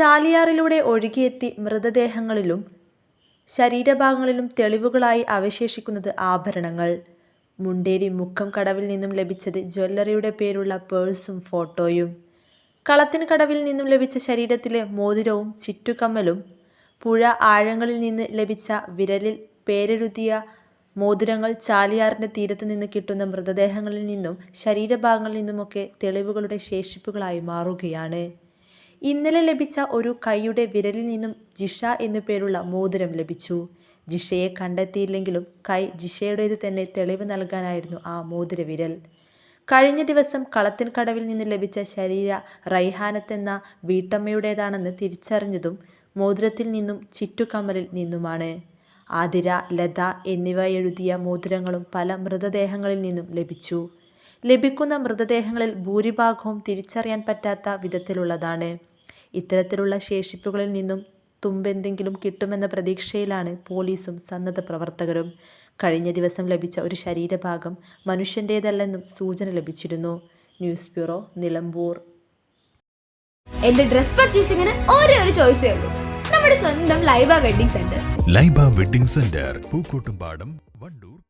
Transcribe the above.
ചാലിയാറിലൂടെ ഒഴുകിയെത്തി മൃതദേഹങ്ങളിലും ശരീരഭാഗങ്ങളിലും തെളിവുകളായി അവശേഷിക്കുന്നത് ആഭരണങ്ങൾ. മുണ്ടേരി മുക്കം കടവിൽ നിന്നും ലഭിച്ചത് ജ്വല്ലറിയുടെ പേരുള്ള പേഴ്സും ഫോട്ടോയും. കളത്തിന് കടവിൽ നിന്നും ലഭിച്ച ശരീരത്തിലെ മോതിരവും ചിറ്റുകമ്മലും. പുഴ ആഴങ്ങളിൽ നിന്ന് ലഭിച്ച വിരലിൽ പേരെഴുതിയ മോതിരങ്ങൾ ചാലിയാറിന്റെ തീരത്ത് നിന്ന് കിട്ടുന്ന മൃതദേഹങ്ങളിൽ നിന്നും ശരീരഭാഗങ്ങളിൽ നിന്നുമൊക്കെ തെളിവുകളുടെ ശേഷിപ്പുകളായി മാറുകയാണ്. ഇന്നലെ ലഭിച്ച ഒരു കൈയുടെ വിരലിൽ നിന്നും ജിഷ എന്നു പേരുള്ള മോതിരം ലഭിച്ചു. ജിഷയെ കണ്ടെത്തിയില്ലെങ്കിലും കൈ ജിഷയുടേത് തന്നെ തെളിവ് നൽകാനായിരുന്നു ആ മോതിര വിരൽ. കഴിഞ്ഞ ദിവസം കളത്തിൻ കടവിൽ നിന്ന് ലഭിച്ച ശരീര റൈഹാനത്തെന്ന വീട്ടമ്മയുടേതാണെന്ന് തിരിച്ചറിഞ്ഞതും മോതിരത്തിൽ നിന്നും ചിറ്റുകമ്മലിൽ നിന്നുമാണ്. ആതിര ലത എന്നിവ എഴുതിയ മോതിരങ്ങളും പല മൃതദേഹങ്ങളിൽ നിന്നും ലഭിച്ചു. ലഭിക്കുന്ന മൃതദേഹങ്ങളിൽ ഭൂരിഭാഗവും തിരിച്ചറിയാൻ പറ്റാത്ത വിധത്തിലുള്ളതാണ്. ഇത്തരത്തിലുള്ള ശേഷിപ്പുകളിൽ നിന്നും തുമ്പെന്തെങ്കിലും കിട്ടുമെന്ന പ്രതീക്ഷയിലാണ് പോലീസും സന്നദ്ധ പ്രവർത്തകരും. കഴിഞ്ഞ ദിവസം ലഭിച്ച ഒരു ശരീരഭാഗം മനുഷ്യന്റേതല്ലെന്നും സൂചന ലഭിച്ചിരുന്നു. News bureau Nilambur. എന്റെ ഡ്രസ് പർച്ചേസിംഗിന് ഒരേ ഒരു ചോയ്സേ ഉള്ളൂ. നമ്മുടെ സ്വന്തം Laiba wedding centre. Laiba wedding centre Pookkottumpadam Wandoor